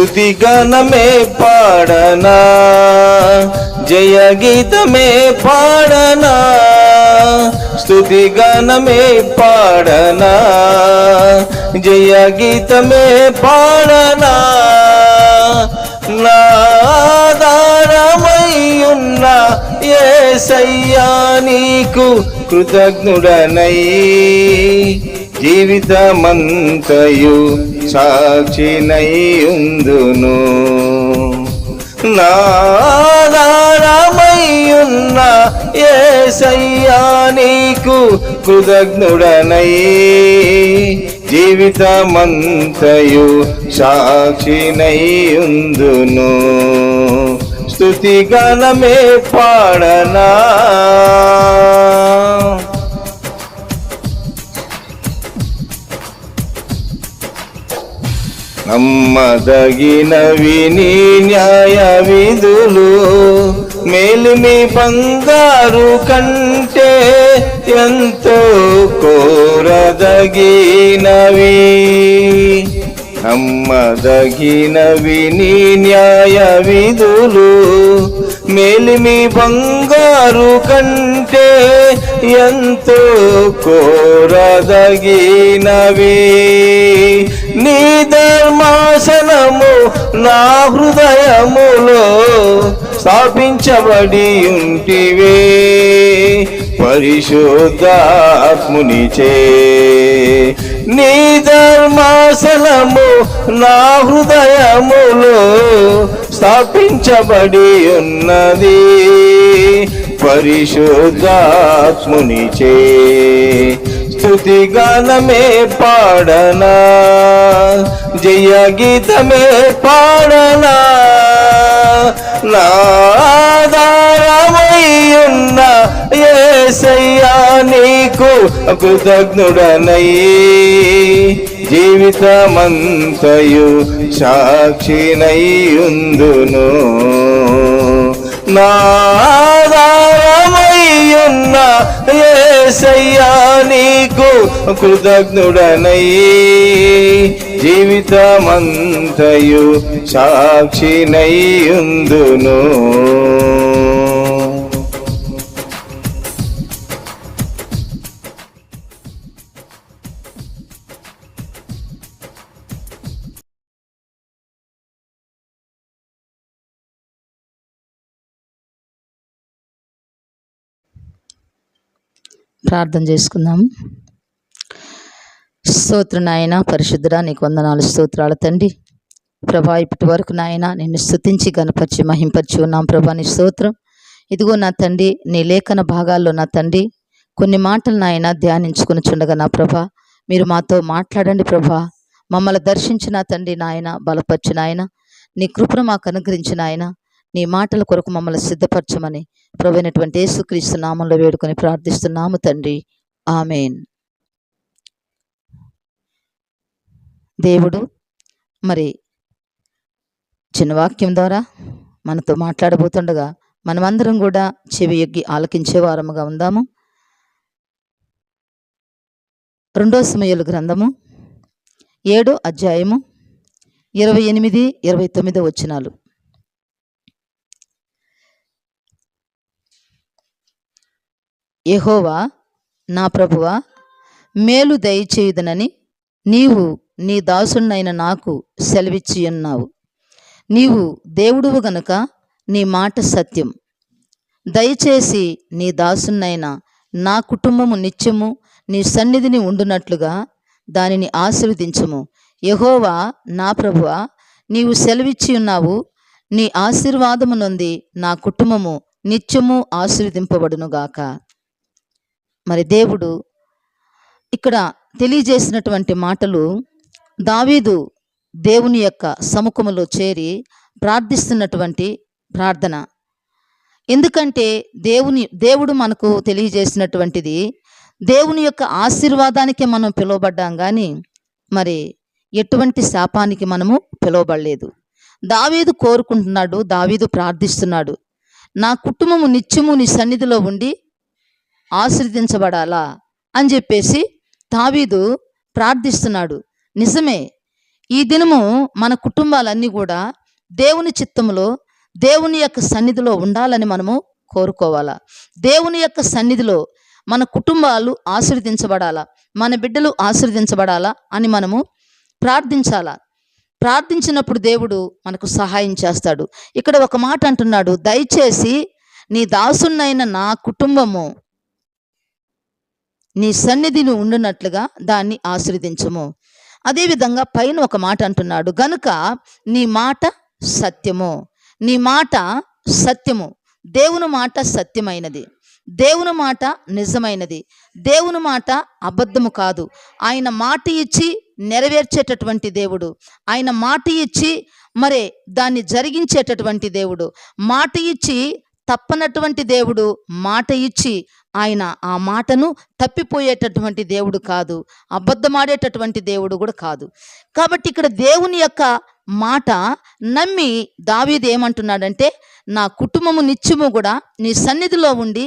స్తుతి గణమే పాడనా జయ గీతమే పాడనా స్తుతి గణమే పాడనా జయ గీతమే పాడనా. నాదారమయ్యున్న ఏ సయ్యా నీకు కృతజ్ఞుడనై జీవితమంతయు సాక్షినై ఉందును నాదారమయ్యున్న ఏసయ్యా నీకు కృతజ్ఞుడనై జీవితమంతయు సాక్షినై ఉందును స్తుతి పాడనా. నమ్మదగినవి నీ న్యాయ విధులు మేలిమి బంగారు కంటే ఎంతో కోరదగినవి. నమ్మదగినవి నీ న్యాయ విధులు మేలిమి బంగారు కంటే ఎంతో కోరదగినవి. నీ ధర్మాసనము నా హృదయములో స్థాపించబడి ఉంటివే. పరిశుద్ధాత్మునిచే. నీ ధర్మాసనము నా హృదయములో స్థాపించబడి ఉన్నది పరిశుద్ధాత్మునిచే స్తుతి గానమే పాడనా జయ గీతమే పాడనా నాదా అయ్యున్న ఏసయ్యా నీకు కృతజ్ఞుడనై. జీవితమంతయు సాక్షినయ్యుందును నాదారమయ్యున్న ఏసయ్యా నీకు కృతజ్ఞుడనై. జీవితమంతయు సాక్షినయ్యుందును ప్రార్థన చేసుకుందాం. స్తోత్ర నాయన పరిశుద్ధుడా నీకు వందనాలు స్తోత్రాల తండ్రి. ప్రభా ఇప్పటి వరకు నాయన నిన్ను స్తుతించి గణపరిచి మహింపరిచి ఉన్నాం ప్రభా నీ స్తోత్రం. ఇదిగో నా తండ్రి నీ లేఖన భాగాల్లో నా తండ్రి. కొన్ని మాటలు నాయన ధ్యానించుకుని చుండగా నా ప్రభా. మీరు మాతో మాట్లాడండి ప్రభా. మమ్మల్ని దర్శించిన తండ్రి నాయన బలపరిచిన ఆయన నీ కృపను మాకు అనుగ్రహించిన ఆయన నీ మాటల కొరకు మమ్మల్ని సిద్ధపరచమని ప్రవైనటువంటి యేసుక్రీస్తు నామంలో వేడుకొని ప్రార్థిస్తున్నాము తండ్రి. ఆమెన్. దేవుడు మరి చిన్న వాక్యం ద్వారా మనతో మాట్లాడబోతుండగా మనమందరం కూడా చెవి ఎగ్గి ఆలకించే వారముగా ఉందాము. రెండో సమయలు గ్రంథము ఏడో అధ్యాయము ఇరవై ఎనిమిది ఇరవై తొమ్మిదో వచ్చినాలు యహోవా నా ప్రభువా మేలు దయచేయుదనని నీవు నీ దాసునైన నాకు సెలవిచ్చి ఉన్నావు నీవు దేవుడువు గనుక నీ మాట సత్యం. దయచేసి నీ దాసునైన నా కుటుంబము నిత్యము నీ సన్నిధిని ఉండునట్లుగా దానిని ఆశీర్వదించము. యహోవా నా ప్రభువా నీవు సెలవిచ్చి ఉన్నావు నీ ఆశీర్వాదము నుండి నా కుటుంబము నిత్యము ఆశీర్వదింపబడునుగాక. మరి దేవుడు ఇక్కడ తెలియజేసినటువంటి మాటలు దావీదు దేవుని యొక్క సముఖములో చేరి ప్రార్థిస్తున్నటువంటి ప్రార్థన. ఎందుకంటే దేవుని దేవుడు మనకు తెలియజేసినటువంటిది దేవుని యొక్క ఆశీర్వాదానికి మనం పిలువబడ్డాం కానీ మరి ఎటువంటి శాపానికి మనము పిలువబడలేదు. దావీదు కోరుకుంటున్నాడు దావీదు ప్రార్థిస్తున్నాడు. నా కుటుంబము నిత్యము నీ సన్నిధిలో ఉండి ఆశ్రదించబడాలా అని చెప్పేసి దావీదు ప్రార్థిస్తున్నాడు. నిజమే ఈ దినము మన కుటుంబాలన్నీ కూడా దేవుని చిత్తంలో దేవుని యొక్క సన్నిధిలో ఉండాలని మనము కోరుకోవాలా. దేవుని యొక్క సన్నిధిలో మన కుటుంబాలు ఆశీర్వదించబడాలా మన బిడ్డలు ఆశ్రదించబడాలా అని మనము ప్రార్థించాలా. ప్రార్థించినప్పుడు దేవుడు మనకు సహాయం చేస్తాడు. ఇక్కడ ఒక మాట అంటున్నాడు దయచేసి నీ దాసున్నైన నా కుటుంబము నీ సన్నిధిని ఉండునట్లుగా దాన్ని ఆశీర్వదించము. అదేవిధంగా పైన ఒక మాట అంటున్నాడు. గనుక నీ మాట సత్యము. నీ మాట సత్యము. దేవుని మాట సత్యమైనది. దేవుని మాట నిజమైనది. దేవుని మాట అబద్ధము కాదు. ఆయన మాట ఇచ్చి నెరవేర్చేటటువంటి దేవుడు. ఆయన మాట ఇచ్చి మరే దాన్ని జరిగించేటటువంటి దేవుడు. మాట ఇచ్చి తప్పనటువంటి దేవుడు మాట ఇచ్చి ఆయన ఆ మాటను తప్పిపోయేటటువంటి దేవుడు కాదు అబద్ధమాడేటటువంటి దేవుడు కూడా కాదు. కాబట్టి ఇక్కడ దేవుని యొక్క మాట నమ్మి దావీది ఏమంటున్నాడంటే నా కుటుంబము నిత్యము కూడా నీ సన్నిధిలో ఉండి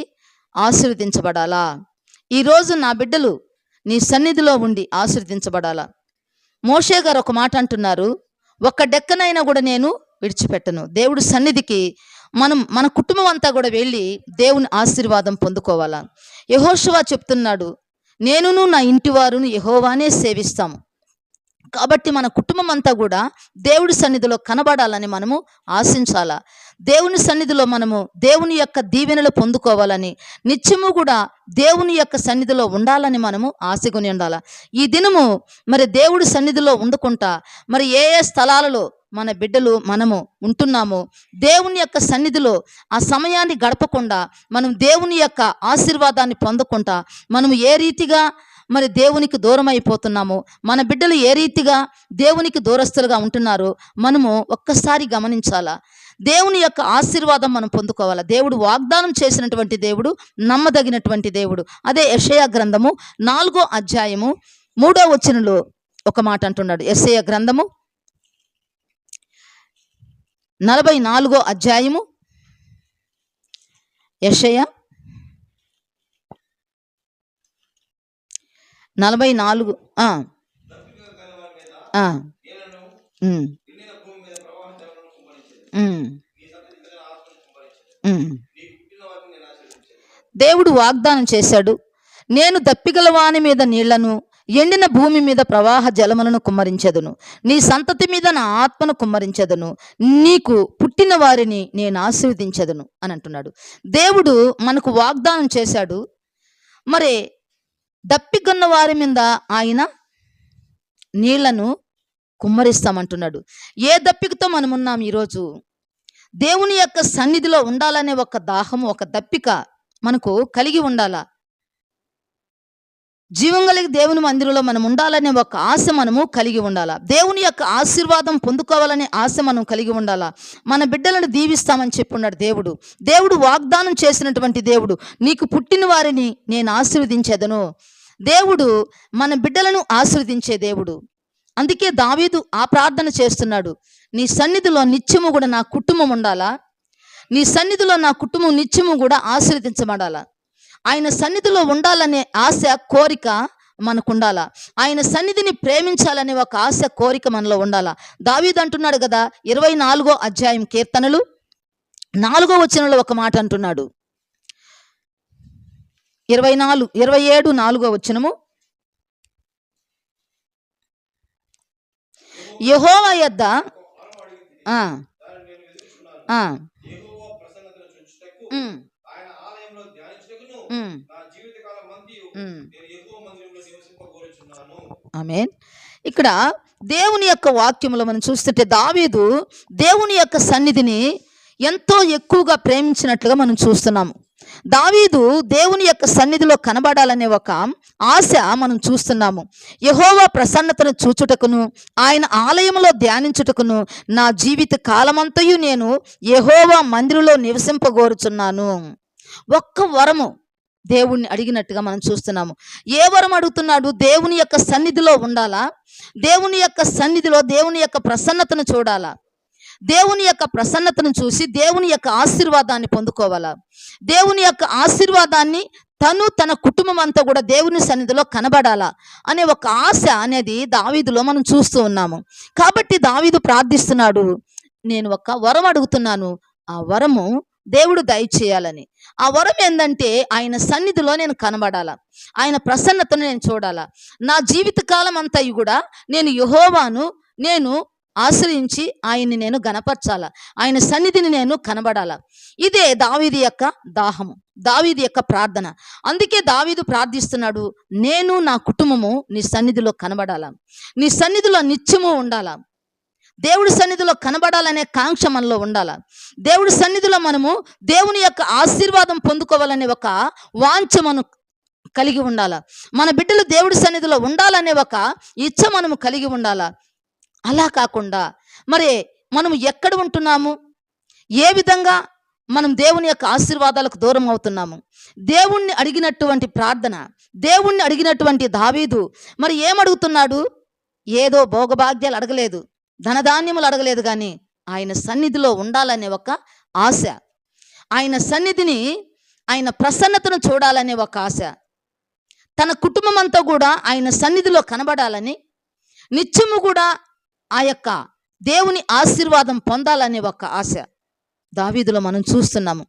ఆశీర్వదించబడాలా? ఈరోజు నా బిడ్డలు నీ సన్నిధిలో ఉండి ఆశీర్వదించబడాలా? మోషే గారు ఒక మాట అంటున్నారు ఒక్క డెక్కనైనా కూడా నేను విడిచిపెట్టను. దేవుడు సన్నిధికి మనం మన కుటుంబం అంతా కూడా వెళ్ళి దేవుని ఆశీర్వాదం పొందుకోవాలా? యహోషువా చెప్తున్నాడు నేనును నా ఇంటి వారును యహోవానే సేవిస్తాము. కాబట్టి మన కుటుంబం అంతా కూడా దేవుడి సన్నిధిలో కనబడాలని మనము ఆశించాలా? దేవుని సన్నిధిలో మనము దేవుని యొక్క దీవెనలు పొందుకోవాలని నిత్యము కూడా దేవుని యొక్క సన్నిధిలో ఉండాలని మనము ఆశకొని ఉండాలా? ఈ దినము మరి దేవుడి సన్నిధిలో ఉండకుండా మరి ఏ ఏ స్థలాలలో మన బిడ్డలు మనము ఉంటున్నాము. దేవుని యొక్క సన్నిధిలో ఆ సమయాన్ని గడపకుండా మనం దేవుని యొక్క ఆశీర్వాదాన్ని పొందకుండా మనము ఏ రీతిగా మరి దేవునికి దూరం అయిపోతున్నాము మన బిడ్డలు ఏ రీతిగా దేవునికి దూరస్తులుగా ఉంటున్నారో మనము ఒక్కసారి గమనించాలా? దేవుని యొక్క ఆశీర్వాదం మనం పొందుకోవాలా? దేవుడు వాగ్దానం చేసినటువంటి దేవుడు నమ్మదగినటువంటి దేవుడు. అదే యెషయా గ్రంథము నాలుగో అధ్యాయము మూడో వచనంలో ఒక మాట అంటున్నాడు. యెషయా గ్రంథము నలభై నాలుగో అధ్యాయము. యషయ నలభై నాలుగు దేవుడు వాగ్దానం చేశాడు నేను దప్పిగల వాని మీద నీళ్ళను ఎండిన భూమి మీద ప్రవాహ జలములను కుమ్మరించెదను. నీ సంతతి మీద నా ఆత్మను కుమ్మరించెదను. నీకు పుట్టిన వారిని నేను ఆశీర్వదించెదను అని అంటున్నాడు. దేవుడు మనకు వాగ్దానం చేశాడు. మరి దప్పిగొన్న వారి మీద ఆయన నీళ్ళను కుమ్మరిస్తామంటున్నాడు. ఏ దప్పికతో మనం ఉన్నాం ఈరోజు? దేవుని యొక్క సన్నిధిలో ఉండాలనే ఒక దాహము ఒక దప్పిక మనకు కలిగి ఉండాలా? జీవం కలిగి దేవుని మందిరంలో మనం ఉండాలనే ఒక ఆశ మనము కలిగి ఉండాలా? దేవుని యొక్క ఆశీర్వాదం పొందుకోవాలనే ఆశ మనం కలిగి ఉండాలా? మన బిడ్డలను దీవిస్తామని చెప్పున్నాడు దేవుడు. దేవుడు వాగ్దానం చేసినటువంటి దేవుడు. నీకు పుట్టిన వారిని నేను ఆశీర్వదించేదను. దేవుడు మన బిడ్డలను ఆశీర్వదించే దేవుడు. అందుకే దావీదు ఆ ప్రార్థన చేస్తున్నాడు. నీ సన్నిధిలో నిత్యము కూడా నా కుటుంబం ఉండాలా? నీ సన్నిధిలో నా కుటుంబం నిత్యము కూడా ఆశీర్వదించబడాలా? ఆయన సన్నిధిలో ఉండాలనే ఆశ కోరిక మనకు ఉండాలా ఆయన సన్నిధిని ప్రేమించాలనే ఒక ఆశ కోరిక మనలో ఉండాలా. దావీదు అంటున్నాడు కదా ఇరవై నాలుగో అధ్యాయం కీర్తనలు. నాలుగో వచనంలో ఒక మాట అంటున్నాడు. ఇరవై నాలుగు ఇరవై ఏడు నాలుగో వచనము. యహోవ యొద్ద ఆ, ఆమేన్. ఇక్కడ దేవుని యొక్క వాక్యములో మనం చూస్తుంటే దావీదు దేవుని యొక్క సన్నిధిని ఎంతో ఎక్కువగా ప్రేమించినట్లుగా మనం చూస్తున్నాము దావీదు దేవుని యొక్క సన్నిధిలో కనబడాలనే ఒక ఆశ మనం చూస్తున్నాము. యహోవా ప్రసన్నతను చూచుటకును ఆయన ఆలయంలో ధ్యానించుటకును నా జీవిత కాలమంతయు నేను యహోవా మందిరంలో నివసింపగోరుచున్నాను ఒక్క వరము దేవుణ్ణి అడిగినట్టుగా మనం చూస్తున్నాము. ఏ వరం అడుగుతున్నాడు? దేవుని యొక్క సన్నిధిలో ఉండాలా? దేవుని యొక్క సన్నిధిలో దేవుని యొక్క ప్రసన్నతను చూడాలా? దేవుని యొక్క ప్రసన్నతను చూసి దేవుని యొక్క ఆశీర్వాదాన్ని పొందుకోవాలా? దేవుని యొక్క ఆశీర్వాదాన్ని తను తన కుటుంబం అంతా కూడా దేవుని సన్నిధిలో కనబడాలా? అనే ఒక ఆశ అనేది దావీదులో మనం చూస్తూ ఉన్నాము. కాబట్టి దావీదు ప్రార్థిస్తున్నాడు నేను ఒక వరం అడుగుతున్నాను. ఆ వరము దేవుడు దయచేయాలని ఆ వరం ఏంటంటే ఆయన సన్నిధిలో నేను కనబడాలా. ఆయన ప్రసన్నతను నేను చూడాలా. నా జీవితకాలం అంతా కూడా నేను యహోవాను నేను ఆశ్రయించి ఆయన్ని నేను గనపరచాల ఆయన సన్నిధిని నేను కనబడాలా. ఇదే దావీది యొక్క దాహము దావీది యొక్క ప్రార్థన. అందుకే దావీదు ప్రార్థిస్తున్నాడు నేను నా కుటుంబము నీ సన్నిధిలో కనబడాల. నీ సన్నిధిలో నిత్యము ఉండాలా. దేవుడి సన్నిధిలో కనబడాలనే కాంక్ష మనలో ఉండాల. దేవుడి సన్నిధిలో మనము దేవుని యొక్క ఆశీర్వాదం పొందుకోవాలనే ఒక వాంఛ మనం కలిగి ఉండాల. మన బిడ్డలు దేవుడి సన్నిధిలో ఉండాలనే ఒక ఇచ్చ మనము కలిగి ఉండాల. అలా కాకుండా మరి మనం ఎక్కడ ఉంటున్నాము? ఏ విధంగా మనం దేవుని యొక్క ఆశీర్వాదాలకు దూరం అవుతున్నాము? దేవుణ్ణి అడిగినటువంటి ప్రార్థన దేవుణ్ణి అడిగినటువంటి దావీదు మరి ఏమడుగుతున్నాడు? ఏదో భోగభాగ్యాలు అడగలేదు. ధనధాన్యములు అడగలేదు కానీ ఆయన సన్నిధిలో ఉండాలనే ఒక ఆశ. ఆయన సన్నిధిని ఆయన ప్రసన్నతను చూడాలనే ఒక ఆశ. తన కుటుంబం అంతా కూడా ఆయన సన్నిధిలో కనబడాలని నిత్యము కూడా ఆ యొక్క దేవుని ఆశీర్వాదం పొందాలనే ఒక ఆశ దావీదులో మనం చూస్తున్నాము.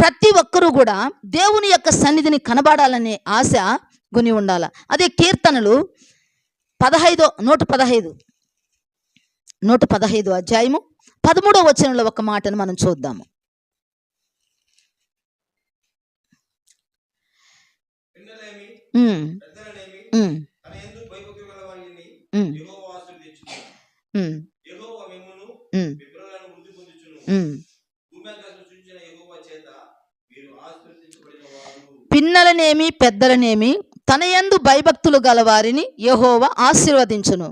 ప్రతి ఒక్కరూ కూడా దేవుని యొక్క సన్నిధిని కనబడాలనే ఆశ గుని ఉండాల. అదే కీర్తనలు పదహైదో నూట పదహైదు. నూట పదహైదు అధ్యాయము పదమూడవ వచనంలో ఒక మాటను మనం చూద్దాము. పిన్నలనేమి పెద్దలనేమి తన యందు భయభక్తులు గల వారిని యహోవ ఆశీర్వదించును.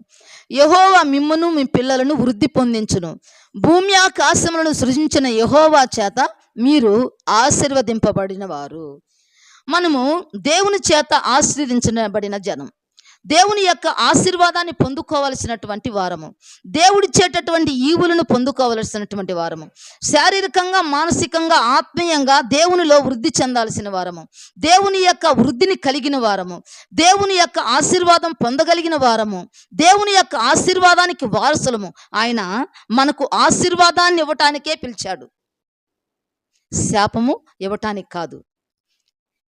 యహోవా మిమ్మును మీ పిల్లలను వృద్ధి పొందించును. భూమి ఆకాశములను సృజించిన యహోవా చేత మీరు ఆశీర్వదింపబడిన వారు మనము దేవుని చేత ఆశీర్వదించబడిన జనం. దేవుని యొక్క ఆశీర్వాదాన్ని పొందుకోవలసినటువంటి వారము. దేవుడిచ్చేటటువంటి ఈవులను పొందుకోవలసినటువంటి వారము. శారీరకంగా మానసికంగా ఆత్మీయంగా దేవునిలో వృద్ధి చెందాల్సిన వారము. దేవుని యొక్క వృద్ధిని కలిగిన వారము. దేవుని యొక్క ఆశీర్వాదం పొందగలిగిన వారము. దేవుని యొక్క ఆశీర్వాదానికి వారసులము. ఆయన మనకు ఆశీర్వాదాన్ని ఇవ్వటానికే పిలిచాడు. శాపము ఇవ్వటానికి కాదు.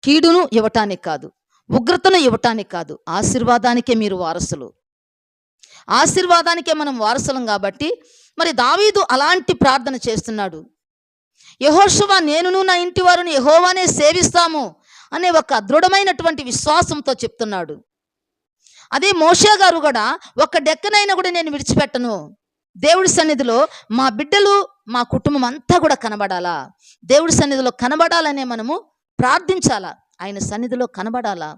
కీడును ఇవ్వటానికి కాదు. ఉగ్రతను ఇవ్వటానికి కాదు ఆశీర్వాదానికే మీరు వారసులు. ఆశీర్వాదానికే మనం వారసులం కాబట్టి మరి దావీదు అలాంటి ప్రార్థన చేస్తున్నాడు. యహోశువ నేనును నా ఇంటి వారిని యహోవానే సేవిస్తాము అనే ఒక దృఢమైనటువంటి విశ్వాసంతో చెప్తున్నాడు. అదే మోషే గారు కూడా ఒక డెక్కనైనా కూడా నేను విడిచిపెట్టను. దేవుడి సన్నిధిలో మా బిడ్డలు మా కుటుంబం అంతా కూడా కనబడాలా? దేవుడి సన్నిధిలో కనబడాలనే మనము ప్రార్థించాలా? ఆయన సన్నిధిలో కనబడాలా?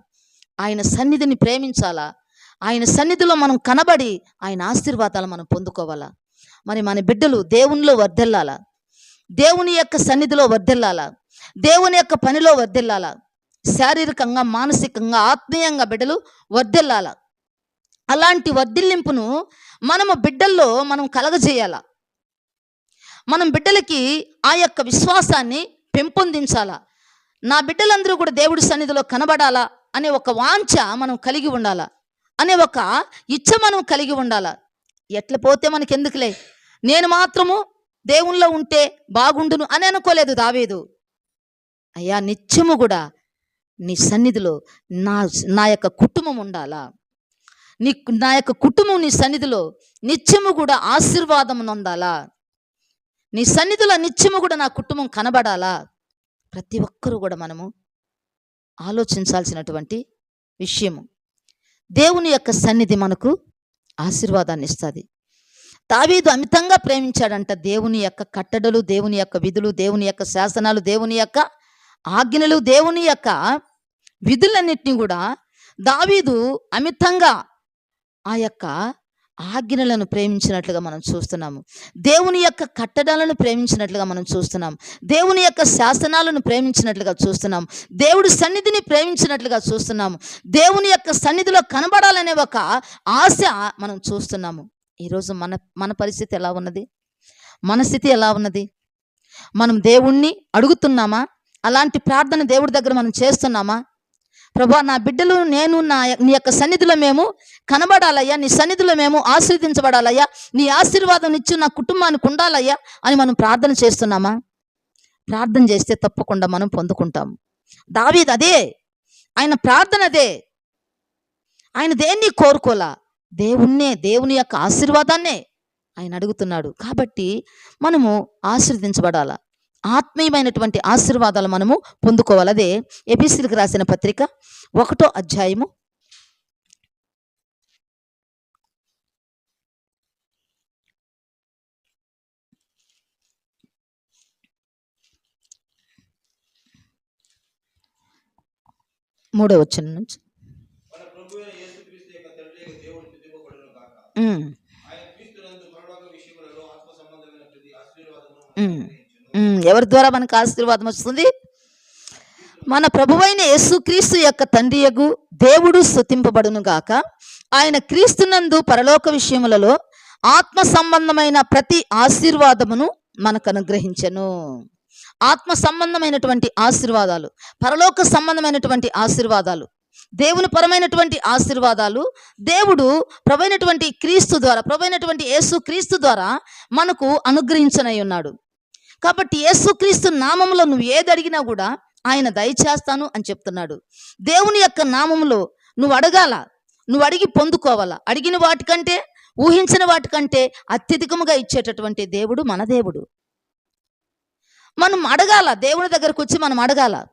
ఆయన సన్నిధిని ప్రేమించాలా? ఆయన సన్నిధిలో మనం కనబడి ఆయన ఆశీర్వాదాలు మనం పొందుకోవాలా? మరి మన బిడ్డలు దేవునిలో వర్ధిల్లాలా? దేవుని యొక్క సన్నిధిలో వర్ధిల్లాలా? దేవుని యొక్క పనిలో వర్ధిల్లాలా? శారీరకంగా మానసికంగా ఆత్మీయంగా బిడ్డలు వర్ధిల్లాల? అలాంటి వర్ధిల్లింపును మనము బిడ్డల్లో మనం కలగజేయాల? మనం బిడ్డలకి ఆ యొక్క విశ్వాసాన్ని పెంపొందించాలా? నా బిడ్డలందరూ కూడా దేవుడి సన్నిధిలో కనబడాలా అనే ఒక వాంఛ మనం కలిగి ఉండాలా? అనే ఒక ఇచ్చ మనం కలిగి ఉండాలా? ఎట్లా పోతే మనకి ఎందుకులే నేను మాత్రము దేవునిలో ఉంటే బాగుండును అని అనుకోలేదు దావేదు. అయ్యా నిత్యము కూడా నీ సన్నిధిలో నా నా యొక్క కుటుంబం ఉండాలా? నీ నా యొక్క కుటుంబం నీ సన్నిధిలో నిత్యము కూడా ఆశీర్వాదం నొందాలా? నీ సన్నిధిలో నిత్యము కూడా నా కుటుంబం కనబడాలా? ప్రతి ఒక్కరూ కూడా మనము ఆలోచించాల్సినటువంటి విషయము. దేవుని యొక్క సన్నిధి మనకు ఆశీర్వాదాన్ని ఇస్తుంది. తావీదు అమితంగా ప్రేమించాడంట. దేవుని యొక్క కట్టడలు దేవుని యొక్క విధులు దేవుని యొక్క శాసనాలు దేవుని యొక్క ఆజ్ఞలు దేవుని యొక్క విధులన్నిటిని కూడా దావీదు అమితంగా ఆ యొక్క ఆజ్ఞలను ప్రేమించినట్లుగా మనం చూస్తున్నాము. దేవుని యొక్క కట్టడాలను ప్రేమించినట్లుగా మనం చూస్తున్నాం దేవుని యొక్క శాసనాలను ప్రేమించినట్లుగా చూస్తున్నాం దేవుడి సన్నిధిని ప్రేమించినట్లుగా చూస్తున్నాము. దేవుని యొక్క సన్నిధిలో కనబడాలనే ఒక ఆశ మనం చూస్తున్నాము. ఈరోజు మన మన పరిస్థితి ఎలా ఉన్నది? మన స్థితి ఎలా ఉన్నది? మనం దేవుణ్ణి అడుగుతున్నామా? అలాంటి ప్రార్థన దేవుడి దగ్గర మనం చేస్తున్నామా? ప్రభా నా బిడ్డలు నేను నా నీ యొక్క సన్నిధిలో మేము కనబడాలయ్యా. నీ సన్నిధిలో మేము ఆశీర్వదించబడాలయ్యా. నీ ఆశీర్వాదం ఇచ్చి నా కుటుంబానికి ఉండాలయ్యా అని మనం ప్రార్థన చేస్తున్నామా? ప్రార్థన చేస్తే తప్పకుండా మనం పొందుకుంటాం. దావీద్ అదే. ఆయన ప్రార్థన అదే. ఆయన దేన్ని కోరుకోలా? దేవుణ్ణే దేవుని యొక్క ఆశీర్వాదాన్నే ఆయన అడుగుతున్నాడు. కాబట్టి మనము ఆశీర్వదించబడాల? ఆత్మీయమైనటువంటి ఆశీర్వాదాలు మనము పొందుకోవాలి అదే ఎబిసిలకు రాసిన పత్రిక ఒకటో అధ్యాయము. మూడో వచ్చిన నుంచి మన ప్రభు అయిన యేసుక్రీస్తు యొక్క తండ్రి అయిన దేవుడు స్థుతింపబడును గాక ఉమ్, ఆయన క్రీస్తునందు పరలోక విషయములలో ఆత్మ సంబంధమైన ప్రతి ఆశీర్వాదమును ఉమ్. మనకు అనుగ్రహించును. ఉమ్, ఎవరి ద్వారా మనకు ఆశీర్వాదం వస్తుంది? మన ప్రభువైన యేసుక్రీస్తు యొక్క తండ్రియగు దేవుడు స్థుతింపబడును గాక. ఆయన క్రీస్తునందు పరలోక విషయములలో ఆత్మ సంబంధమైన ప్రతి ఆశీర్వాదమును మనకు అనుగ్రహించెను. ఆత్మ సంబంధమైనటువంటి ఆశీర్వాదాలు పరలోక సంబంధమైనటువంటి ఆశీర్వాదాలు దేవుని పరమైనటువంటి ఆశీర్వాదాలు దేవుడు ప్రభైనటువంటి క్రీస్తు ద్వారా ప్రభైనటువంటి యేసు క్రీస్తు ద్వారా మనకు అనుగ్రహించనై ఉన్నాడు. కాబట్టి యేసుక్రీస్తు నామంలో నువ్వు ఏది అడిగినా కూడా ఆయన దయచేస్తాను అని చెప్తున్నాడు. దేవుని యొక్క నామంలో నువ్వు అడగాల నువ్వు అడిగి పొందుకోవాలా. అడిగిన వాటికంటే ఊహించిన వాటికంటే అత్యధికముగా ఇచ్చేటటువంటి దేవుడు మన దేవుడు. మనం అడగాల దేవుని దగ్గరకు వచ్చి మనం అడగాల.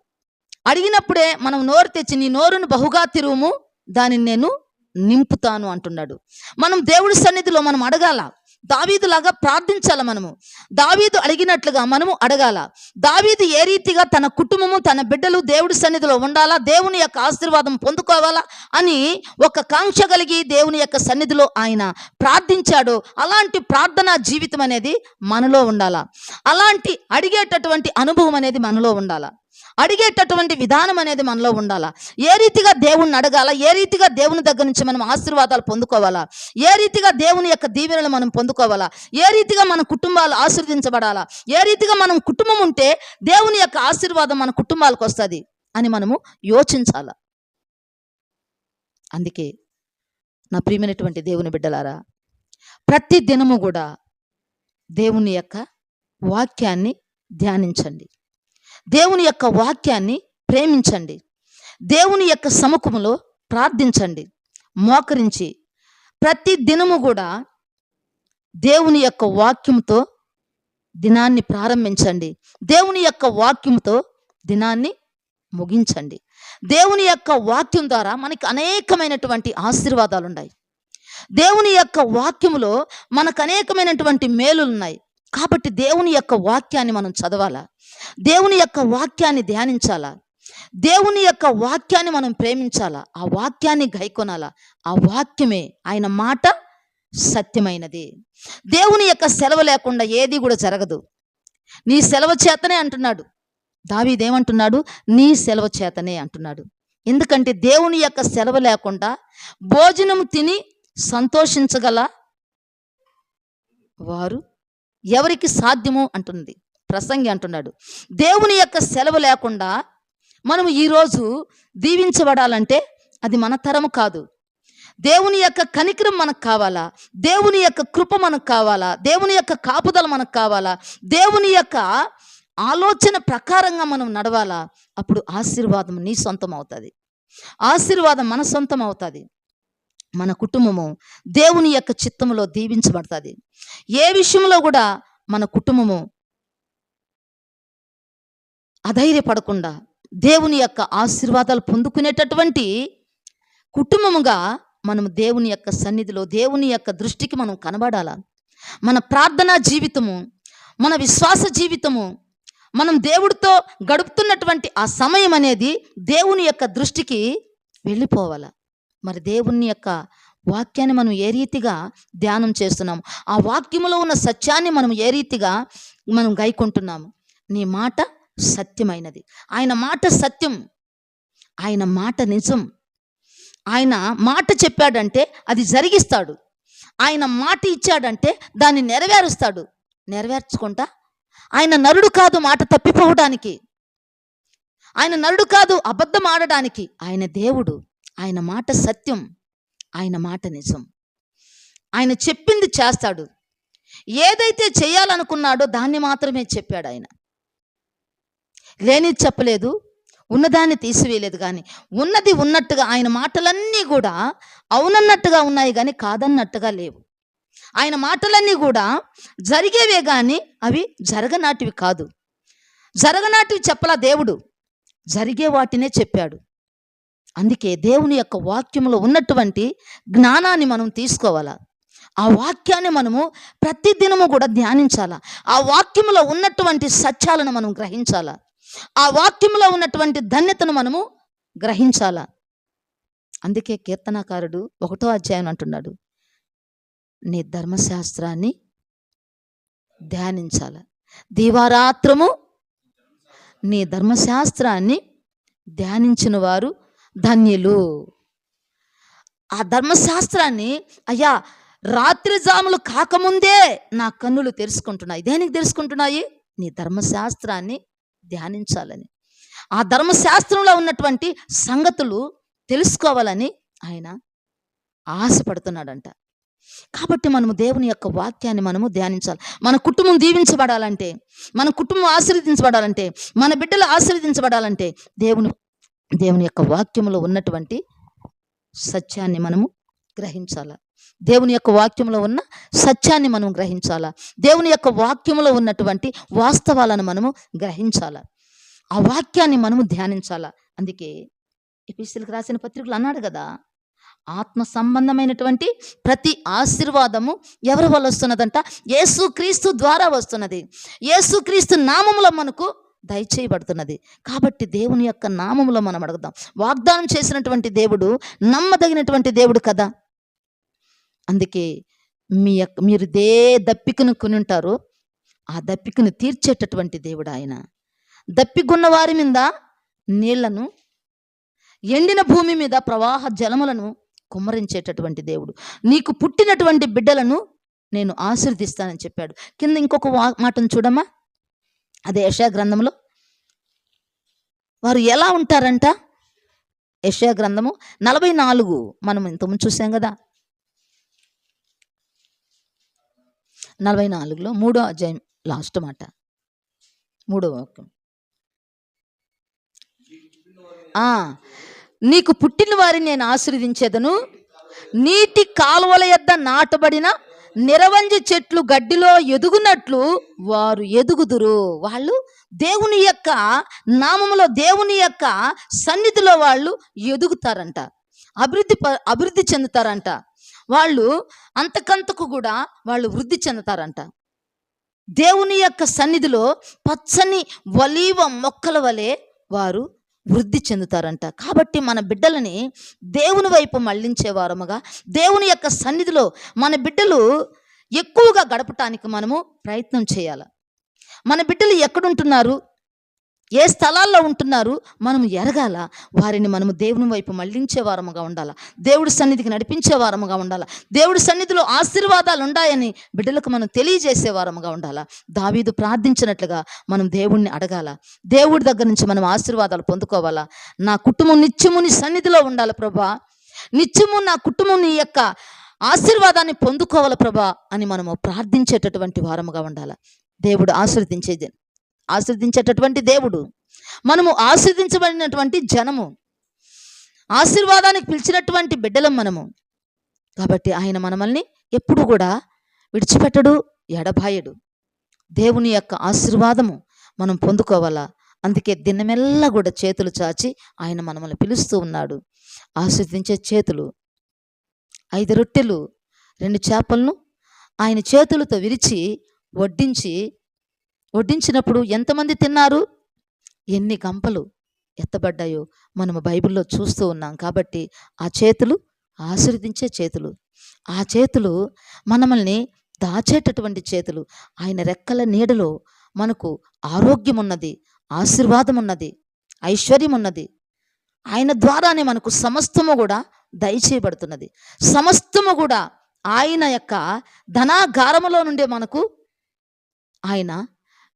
అడిగినప్పుడే మనం నోరు తెచ్చి నీ నోరును బహుగా తిరువుము దానిని నేను నింపుతాను అంటున్నాడు. మనం దేవుడి సన్నిధిలో మనం అడగాల దావీదులాగా ప్రార్థించాల మనము? దావీదు అడిగినట్లుగా మనము అడగాల? దావీదు ఏ రీతిగా తన కుటుంబము తన బిడ్డలు దేవుడి సన్నిధిలో ఉండాలా? దేవుని యొక్క ఆశీర్వాదం పొందుకోవాలా? అని ఒక కాంక్ష కలిగి దేవుని యొక్క సన్నిధిలో ఆయన ప్రార్థించాడు అలాంటి ప్రార్థనా జీవితం అనేది మనలో ఉండాలా? అలాంటి అడిగేటటువంటి అనుభవం అనేది మనలో ఉండాలా? అడిగేటటువంటి విధానం అనేది మనలో ఉండాలా? ఏ రీతిగా దేవుణ్ణి అడగాల? ఏ రీతిగా దేవుని దగ్గర నుంచి మనం ఆశీర్వాదాలు పొందుకోవాలా? ఏ రీతిగా దేవుని యొక్క దీవెనలు మనం పొందుకోవాలా? ఏ రీతిగా మన కుటుంబాలు ఆశీర్వదించబడాలా? ఏ రీతిగా మనం కుటుంబం ఉంటే దేవుని యొక్క ఆశీర్వాదం మన కుటుంబాలకు వస్తుంది అని మనము యోచించాల? అందుకే నా ప్రియమైనటువంటి దేవుని బిడ్డలారా ప్రతి దినము కూడా దేవుని యొక్క వాక్యాన్ని ధ్యానించండి. దేవుని యొక్క వాక్యాన్ని ప్రేమించండి. దేవుని యొక్క సముఖములో ప్రార్థించండి. మోకరించి ప్రతి దినము కూడా దేవుని యొక్క వాక్యంతో దినాన్ని ప్రారంభించండి. దేవుని యొక్క వాక్యంతో దినాన్ని ముగించండి. దేవుని యొక్క వాక్యం ద్వారా మనకి అనేకమైనటువంటి ఆశీర్వాదాలు ఉన్నాయి దేవుని యొక్క వాక్యములో మనకు అనేకమైనటువంటి మేలులు ఉన్నాయి కాబట్టి దేవుని యొక్క వాక్యాన్ని మనం చదవాలా? దేవుని యొక్క వాక్యాన్ని ధ్యానించాలా? దేవుని యొక్క వాక్యాన్ని మనం ప్రేమించాలా? ఆ వాక్యాన్ని గైకొనాలా? ఆ వాక్యమే ఆయన మాట సత్యమైనది. దేవుని యొక్క సెలవు లేకుండా ఏది కూడా జరగదు. నీ సెలవు చేతనే అంటున్నాడు. దావీదేమంటున్నాడు నీ సెలవు చేతనే అంటున్నాడు. ఎందుకంటే దేవుని యొక్క సెలవు లేకుండా భోజనం తిని సంతోషించగల వారు ఎవరికి సాధ్యము అంటుంది. ప్రసంగి అంటున్నాడు. దేవుని యొక్క సెలవు లేకుండా మనం ఈరోజు దీవించబడాలంటే అది మన తరము కాదు. దేవుని యొక్క కనికరం మనకు కావాలా? దేవుని యొక్క కృప మనకు కావాలా? దేవుని యొక్క కాపుదల మనకు కావాలా? దేవుని యొక్క ఆలోచన ప్రకారంగా మనం నడవాలా? అప్పుడు ఆశీర్వాదం నీ సొంతం అవుతుంది. ఆశీర్వాదం మన సొంతం అవుతుంది. మన కుటుంబము దేవుని యొక్క చిత్తములో దీవించబడుతుంది. ఏ విషయంలో కూడా మన కుటుంబము అధైర్యపడకుండా దేవుని యొక్క ఆశీర్వాదాలు పొందుకునేటటువంటి కుటుంబముగా మనం దేవుని యొక్క సన్నిధిలో దేవుని యొక్క దృష్టికి మనం కనబడాల? మన ప్రార్థనా జీవితము మన విశ్వాస జీవితము మనం దేవుడితో గడుపుతున్నటువంటి ఆ సమయం అనేది దేవుని యొక్క దృష్టికి వెళ్ళిపోవాల? మరి దేవుని యొక్క వాక్యాన్ని మనం ఏ రీతిగా ధ్యానం చేస్తున్నాం ఆ వాక్యములో ఉన్న సత్యాన్ని మనం ఏ రీతిగా మనం గైకుంటున్నాము నీ మాట సత్యమైనది. ఆయన మాట సత్యం. ఆయన మాట నిజం. ఆయన మాట చెప్పాడంటే అది జరిగిస్తాడు. ఆయన మాట ఇచ్చాడంటే దాన్ని నెరవేరుస్తాడు. నెరవేర్చుకుంటా? ఆయన నరుడు కాదు మాట తప్పిపోవడానికి. ఆయన నరుడు కాదు అబద్ధం ఆడడానికి. ఆయన దేవుడు. ఆయన మాట సత్యం ఆయన మాట నిజం. ఆయన చెప్పింది చేస్తాడు. ఏదైతే చేయాలనుకున్నాడో దాన్ని మాత్రమే చెప్పాడు ఆయన. లేనిది చెప్పలేదు ఉన్నదాన్ని తీసివేయలేదు కానీ ఉన్నది ఉన్నట్టుగా ఆయన మాటలన్నీ కూడా అవునన్నట్టుగా ఉన్నాయి కానీ కాదన్నట్టుగా లేవు. ఆయన మాటలన్నీ కూడా జరిగేవే కానీ అవి జరగనాటివి కాదు. జరగనాటివి చెప్పలా దేవుడు. జరిగే వాటినే చెప్పాడు. అందుకే దేవుని యొక్క వాక్యంలో ఉన్నటువంటి జ్ఞానాన్ని మనం తీసుకోవాలా? ఆ వాక్యాన్ని మనము ప్రతిదినము కూడా ధ్యానించాలా? ఆ వాక్యంలో ఉన్నటువంటి సత్యాలను మనం గ్రహించాలా? ఆ వాక్యంలో ఉన్నటువంటి ధన్యతను మనము గ్రహించాలా? అందుకే కీర్తనాకారుడు ఒకటో అధ్యాయం అంటున్నాడు. నీ ధర్మశాస్త్రాన్ని ధ్యానించాల? దీవారాత్రము నీ ధర్మశాస్త్రాన్ని ధ్యానించిన వారు ధన్యులు. ఆ ధర్మశాస్త్రాన్ని అయ్యా రాత్రి జాములు కాకముందే నా కన్నులు తెరుచుకుంటున్నాయి. దేనికి తెరుచుకుంటున్నాయి? నీ ధర్మశాస్త్రాన్ని ధ్యానించాలని. ఆ ధర్మశాస్త్రంలో ఉన్నటువంటి సంగతులు తెలుసుకోవాలని ఆయన ఆశపడుతున్నాడంట. కాబట్టి మనము దేవుని యొక్క వాక్యాన్ని మనము ధ్యానించాలి. మన కుటుంబం దీవించబడాలంటే మన కుటుంబం ఆశీర్వదించబడాలంటే మన బిడ్డలు ఆశీర్వదించబడాలంటే దేవుని దేవుని యొక్క వాక్యంలో ఉన్నటువంటి సత్యాన్ని మనము గ్రహించాల? దేవుని యొక్క వాక్యంలో ఉన్న సత్యాన్ని మనం గ్రహించాలా? దేవుని యొక్క వాక్యంలో ఉన్నటువంటి వాస్తవాలను మనము గ్రహించాలా? ఆ వాక్యాన్ని మనము ధ్యానించాలా? అందుకే ఎపిసిల్కి రాసిన పత్రికలు అన్నాడు కదా ఆత్మ సంబంధమైనటువంటి ప్రతి ఆశీర్వాదము ఎవరి వల్ల వస్తున్నదంట? యేసు క్రీస్తు ద్వారా వస్తున్నది. యేసు క్రీస్తు నామములో మనకు దయచేయబడుతున్నది. కాబట్టి దేవుని యొక్క నామములో మనం అడుగుదాం. వాగ్దానం చేసినటువంటి దేవుడు నమ్మదగినటువంటి దేవుడు కదా? అందుకే మీ యొక్క మీరు దే దప్పికను కొని ఉంటారో ఆ దప్పికను తీర్చేటటువంటి దేవుడు ఆయన. దప్పికున్న వారి మీద నీళ్ళను ఎండిన భూమి మీద ప్రవాహ జలములను కుమ్మరించేటటువంటి దేవుడు. నీకు పుట్టినటువంటి బిడ్డలను నేను ఆశీర్దిస్తానని చెప్పాడు. కింద ఇంకొక వా మాటను చూడమ్మా. అదే యశా గ్రంథంలో వారు ఎలా ఉంటారంట? యశా గ్రంథము నలభై నాలుగు మనం ఇంతకుముందు చూసాం కదా. నలభై నాలుగులో మూడో అధ్యాయం లాస్ట్ మాట. మూడో వాక్యం. నీకు పుట్టిన వారిని నేను ఆశీర్వదించేదను. నీటి కాలువల యొద్ద నాటబడిన నిరవంజి చెట్లు గడ్డిలో ఎదుగునట్లు వారు ఎదుగుదురు. వాళ్ళు దేవుని యొక్క నామములో దేవుని యొక్క సన్నిధిలో వాళ్ళు ఎదుగుతారంట. అభివృద్ధి ప- అభివృద్ధి చెందుతారంట. వాళ్ళు అంతకంతకు కూడా వాళ్ళు వృద్ధి చెందుతారంట. దేవుని యొక్క సన్నిధిలో పచ్చని వలీవ మొక్కల వలె వారు వృద్ధి చెందుతారంట. కాబట్టి మన బిడ్డలని దేవుని వైపు మళ్ళించే వారముగా దేవుని యొక్క సన్నిధిలో మన బిడ్డలు ఎక్కువగా గడపటానికి మనము ప్రయత్నం చేయాలి. మన బిడ్డలు ఎక్కడుంటున్నారు? ఏ స్థలాల్లో ఉంటున్నారు? మనం ఎరగాల. వారిని మనము దేవుని వైపు మళ్ళించే వారముగా ఉండాలి. దేవుడి సన్నిధికి నడిపించే వారముగా ఉండాలి. దేవుడి సన్నిధిలో ఆశీర్వాదాలు ఉన్నాయని బిడ్డలకు మనం తెలియజేసే వారముగా ఉండాలా. దావీదు ప్రార్థించినట్లుగా మనం దేవుణ్ణి అడగాల. దేవుడి దగ్గర నుంచి మనం ఆశీర్వాదాలు పొందుకోవాలా. నా కుటుంబం నిత్యము నీ సన్నిధిలో ఉండాలి ప్రభా. నిత్యము నా కుటుంబం నీ యొక్క ఆశీర్వాదాన్ని పొందుకోవాలి ప్రభా అని మనము ప్రార్థించేటటువంటి వారముగా ఉండాలి. దేవుడు ఆశీర్వదించేది. ఆశీర్దించేటటువంటి దేవుడు. మనము ఆశీర్దించబడినటువంటి జనము. ఆశీర్వాదానికి పిలిచినటువంటి బిడ్డలం మనము. కాబట్టి ఆయన మనమల్ని ఎప్పుడు కూడా విడిచిపెట్టడు ఎడబాయడు. దేవుని యొక్క ఆశీర్వాదము మనం పొందుకోవాలా? అందుకే దినమెల్లా కూడా చేతులు చాచి ఆయన మనమల్ని పిలుస్తూ ఉన్నాడు. ఆశీర్దించే చేతులు ఐదు రొట్టెలు రెండు చేపలను ఆయన చేతులతో విరిచి వడ్డించి వడ్డించినప్పుడు ఎంతమంది తిన్నారు? ఎన్ని గంపలు ఎత్తబడ్డాయో మనము బైబిల్లో చూస్తూ ఉన్నాం. కాబట్టి ఆ చేతులు ఆశీర్వదించే చేతులు. ఆ చేతులు మనమల్ని దాచేటటువంటి చేతులు. ఆయన రెక్కల నీడలో మనకు ఆరోగ్యం ఉన్నది ఆశీర్వాదం ఉన్నది ఐశ్వర్యం ఉన్నది ఆయన ద్వారానే మనకు సమస్తము కూడా దయచేయబడుతున్నది. సమస్తము కూడా ఆయన యొక్క ధనాగారములో నుండే మనకు ఆయన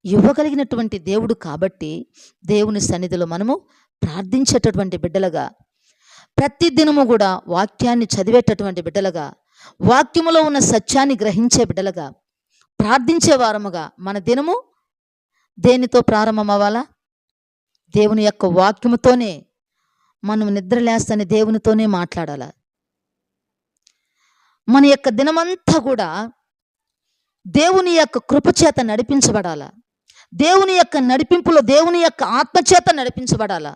ఇవ్వగలిగినటువంటి దేవుడు కాబట్టి దేవుని సన్నిధిలో మనము ప్రార్థించేటటువంటి బిడ్డలుగా ప్రతి దినము కూడా వాక్యాన్ని చదివేటటువంటి బిడ్డలుగా వాక్యములో ఉన్న సత్యాన్ని గ్రహించే బిడ్డలుగా ప్రార్థించే వారముగా మన దినము దేనితో ప్రారంభమవ్వాలా? దేవుని యొక్క వాక్యముతోనే మనం నిద్రలేస్తని దేవునితోనే మాట్లాడాల? మన యొక్క దినమంతా కూడా దేవుని యొక్క కృపచేత నడిపించబడాల? దేవుని యొక్క నడిపింపులో దేవుని యొక్క ఆత్మచేత నడిపించబడాల?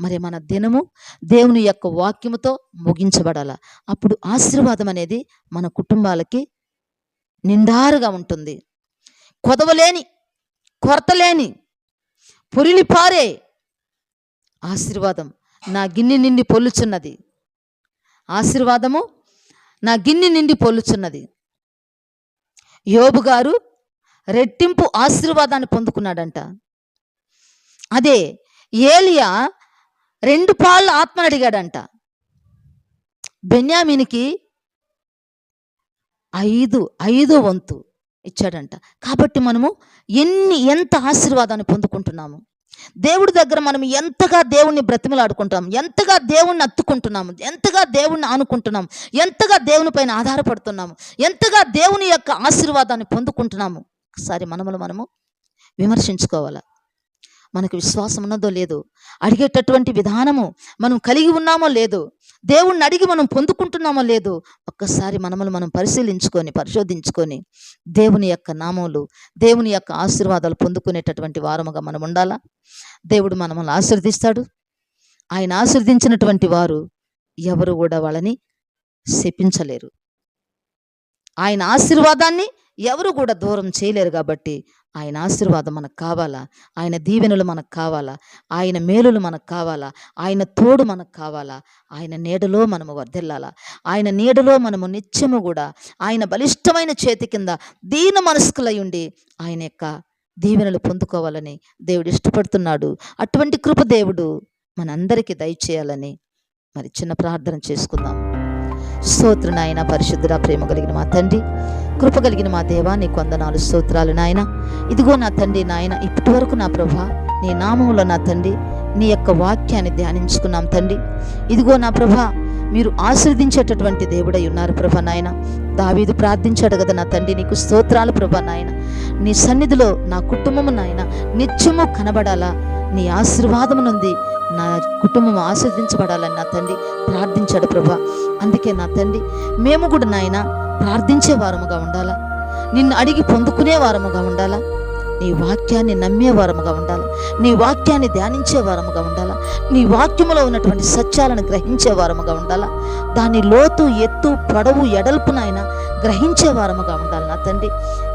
మరి మన దినము దేవుని యొక్క వాక్యముతో ముగించబడాల? అప్పుడు ఆశీర్వాదం అనేది మన కుటుంబాలకి నిండారుగా ఉంటుంది. కొదవలేని కొరతలేని పొరిలిపారే ఆశీర్వాదం నా గిన్నె నిండి పొల్లుచున్నది. ఆశీర్వాదము నా గిన్నె నిండి పొల్లుచున్నది. యోబు గారు రెట్టింపు ఆశీర్వాదాన్ని పొందుకున్నాడంట. అదే ఏలియా రెండు పాళ్ళ ఆత్మను అడిగాడంట. బెన్యామినికి ఐదు ఐదో వంతు ఇచ్చాడంట. కాబట్టి మనము ఎన్ని ఎంత ఆశీర్వాదాన్ని పొందుకుంటున్నాము? దేవుడి దగ్గర మనం ఎంతగా దేవుణ్ణి బ్రతిమలాడుకుంటాం ఎంతగా దేవుణ్ణి అత్తుకుంటున్నాము? ఎంతగా దేవుణ్ణి ఆనుకుంటున్నాము? ఎంతగా దేవుని పైన ఆధారపడుతున్నాము? ఎంతగా దేవుని యొక్క ఆశీర్వాదాన్ని పొందుకుంటున్నాము? ఒకసారి మనములు మనము విమర్శించుకోవాలా? మనకు విశ్వాసం ఉన్నదో లేదో? అడిగేటటువంటి విధానము మనం కలిగి ఉన్నామో లేదో? దేవుణ్ణి అడిగి మనం పొందుకుంటున్నామో లేదో? ఒక్కసారి మనములు మనం పరిశీలించుకొని పరిశోధించుకొని దేవుని యొక్క నామములు దేవుని యొక్క ఆశీర్వాదాలు పొందుకునేటటువంటి వారముగా మనం ఉండాలా? దేవుడు మనల్ని ఆశీర్దిస్తాడు ఆయన ఆశీర్దించినటువంటి వారు ఎవరు కూడా వాళ్ళని శపించలేరు. ఆయన ఆశీర్వాదాన్ని ఎవరు కూడా దూరం చేయలేరు కాబట్టి ఆయన ఆశీర్వాదం మనకు కావాలా? ఆయన దీవెనలు మనకు కావాలా? ఆయన మేలులు మనకు కావాలా? ఆయన తోడు మనకు కావాలా? ఆయన నీడలో మనము వర్ధిల్లాలా? ఆయన నీడలో మనము నిత్యము కూడా ఆయన బలిష్టమైన చేతి కింద దీన మనస్కులై ఉండి ఆయన యొక్క దీవెనలు పొందుకోవాలని దేవుడు ఇష్టపడుతున్నాడు. అటువంటి కృప దేవుడు మనందరికీ దయచేయాలని మరి చిన్న ప్రార్థన చేసుకుందాం. స్తోత్ర నాయన పరిశుద్ధుడ ప్రేమ కలిగిన మా తండ్రి. కృప కలిగిన మా దేవా నీ కొందనాలు స్తోత్రాలు నాయన. ఇదిగో నా తండ్రి నాయన ఇప్పటి వరకు నా ప్రభా నీ నామంలో నా తండ్రి నీ యొక్క వాక్యాన్ని ధ్యానించుకున్నాం తండ్రి. ఇదిగో నా ప్రభా మీరు ఆశీర్దించేటటువంటి దేవుడై ఉన్నారు ప్రభ నాయన. దావీదు ప్రార్థించాడు కదా నా తండ్రి నీకు స్తోత్రాలు ప్రభా నాయన. నీ సన్నిధిలో నా కుటుంబము నాయన నిత్యము కనబడాలా నీ ఆశీర్వాదం నుండి నా కుటుంబం ఆస్వాదించబడాలని నా తండ్రి ప్రార్థించాడు ప్రభా. అందుకే నా తండ్రి మేము కూడా నాయన ప్రార్థించే వారముగా ఉండాలా? నిన్ను అడిగి పొందుకునే వారముగా ఉండాలా? నీ వాక్యాన్ని నమ్మే వారముగా ఉండాలి? నీ వాక్యాన్ని ధ్యానించే వారముగా ఉండాలా? నీ వాక్యములో ఉన్నటువంటి సత్యాలను గ్రహించే వారముగా ఉండాలా? దాని లోతు ఎత్తు పొడవు ఎడల్పు నాయన గ్రహించే వారముగా ఉండాలి నా తండ్రి.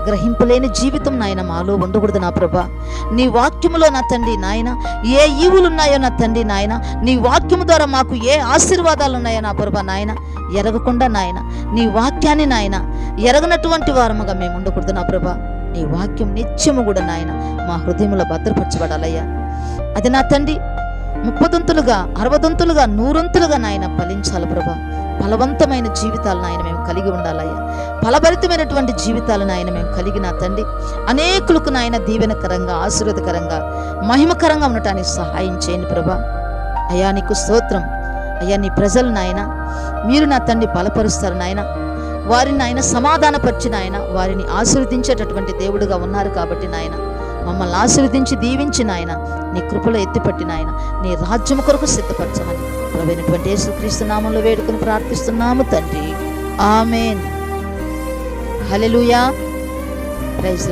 గ్రహింపలేని జీవితం నాయన మాలో ఉండకూడదు నా ప్రభా. నీ వాక్యములో నా తండ్రి నాయన ఏ ఈవులు ఉన్నాయో నా తండ్రి నాయన నీ వాక్యము ద్వారా మాకు ఏ ఆశీర్వాదాలు ఉన్నాయో నా ప్రభా నాయన ఎరగకుండా నాయన నీ వాక్యాన్ని నాయన ఎరగనటువంటి వారముగా మేము ఉండకూడదు నా ప్రభా. నీ వాక్యం నిత్యము కూడా నాయన మా హృదయంలో భద్రపరచబడాలయ్యా. అది నా తండ్రి ముప్పదొంతులుగా అరవదొంతులుగా నూరొంతులుగా నాయన ఫలించాలి ప్రభా. ఫలవంతమైన జీవితాలను ఆయన మేము కలిగి ఉండాలయ్యా. ఫలభరితమైనటువంటి జీవితాలను ఆయన మేము కలిగి నా తండ్రి. అనేకులకు నాయన దీవెనకరంగా ఆశీర్వదకరంగా మహిమకరంగా ఉండటానికి సహాయం చేయండి ప్రభా. అయ్యా నీకు స్తోత్రం. అయ్యా నీ ప్రజలు నాయన మీరు నా తండ్రి బలపరుస్తారు నాయన. వారిని ఆయన సమాధానపరిచిన ఆయన వారిని ఆశీర్వదించేటటువంటి దేవుడుగా ఉన్నారు కాబట్టి నాయన. మమ్మల్ని ఆశీర్వదించి దీవించిన ఆయన నీ కృపలో ఎత్తిపట్టిన ఆయన నీ రాజ్యం కొరకు సిద్ధపరచమని ప్రవైనటువంటి యేసుక్రీస్తు నామంలో వేడుకొని ప్రార్థిస్తున్నాము తండ్రి. ఆమెన్. Hallelujah praise